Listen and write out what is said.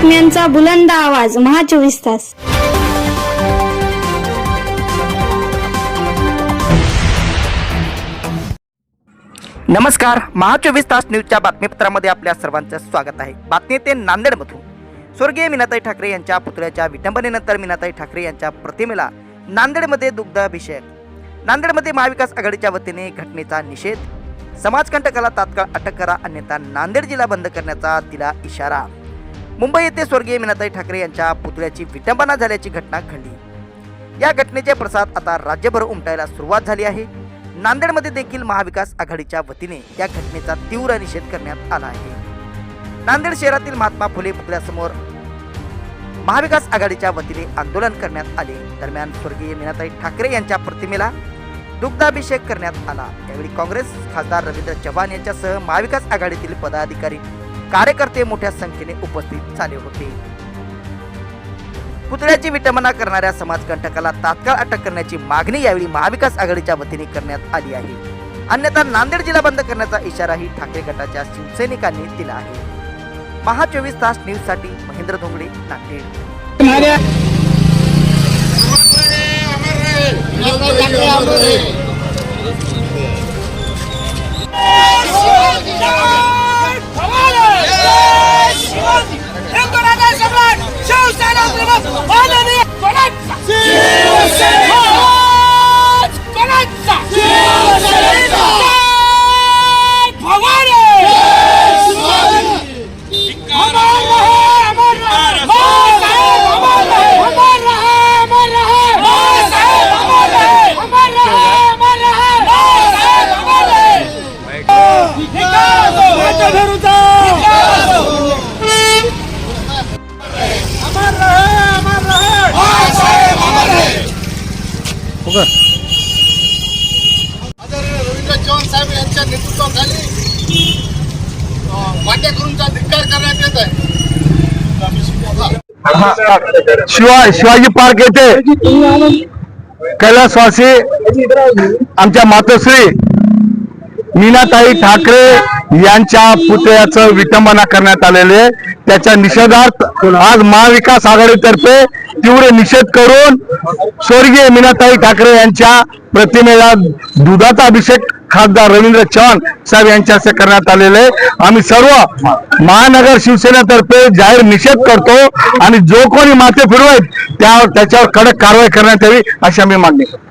बातम्यांचा बुलंद आवाज महा चोवीस तास. नमस्कार महा चोवीस तास न्यूजच्या बातमीपत्रामध्ये आपल्या सर्वांचं स्वागत आहे. बातमी येते नांदेडमधून. स्वर्गीय मीनाताई ठाकरे यांच्या पुतळ्याच्या विटंबनेनंतर मीनाताई ठाकरे यांच्या प्रतिमेला नांदेडमध्ये दुग्धाभिषेक. नांदेडमध्ये महाविकास आघाडीच्या वतीने घटनेचा निषेध. समाजकंटकाला तात्काळ अटक करा अन्यथा नांदेड जिल्हा बंद करण्याचा दिला इशारा. मुंबई येथे स्वर्गीय मीनाताई ठाकरे यांच्या पुतळ्याची विटंबना झाल्याची घटना घडली. या घटनेचे प्रसाद आता राज्यभर उमटायला सुरुवात झाली आहे. नांदेडमध्ये देखील महाविकास आघाडीच्या वतीने या घटनेचा तीव्र निषेध करण्यात आला आहे. नांदेड शहरातील महात्मा फुले पुतळ्यासमोर महाविकास आघाडीच्या वतीने आंदोलन करण्यात आले. दरम्यान स्वर्गीय मीनाताई ठाकरे यांच्या प्रतिमेला दुग्धाभिषेक करण्यात आला. यावेळी काँग्रेस खासदार रवींद्र चव्हाण यांच्यासह महाविकास आघाडीतील पदाधिकारी कार्यकर्ते मोठ्या संख्येने उपस्थित झाले होते. पुतळ्याची विटंबना करणाऱ्या समाजकंटकाला तात्काळ अटक करण्याची मागणी यावेळी महाविकास आघाडीच्या वतीने करण्यात आली आहे. अन्यथा नांदेड जिल्हा बंद करण्याचा इशाराही ठाकरे गटाच्या शिवसैनिकांनी दिला आहे. महा चोवीस तास न्यूजसाठी महेंद्र धोंगडे नांदेड. रवींद्र चव्हाण साहेब यांच्या नेतृत्वाखाली अं, वाटेकरूंचा धिक्कार करण्यात येत आहे. शिवाय शिवाजी पार्क येथे कैलासवासी आमच्या मातोश्री मीनाताई ठाकरे यांच्या पुतळ्याचं विटंबना करण्यात आलेले. त्याच्या निषेधार्थ आज महाविकास आघाडीतर्फे तीव्र निषेध करून स्वर्गीय मीनाताई ठाकरे यांच्या प्रतिमेला दुधाचा अभिषेक खासदार रवींद्र चव्हाण साहेब यांच्या हस्ते करण्यात आलेले. आम्ही सर्व महानगर शिवसेनेतर्फे जाहीर निषेध करतो आणि जो कोणी माते फिरवत त्या त्याच्यावर कडक कारवाई करण्यात यावी अशी आम्ही मागणी करतो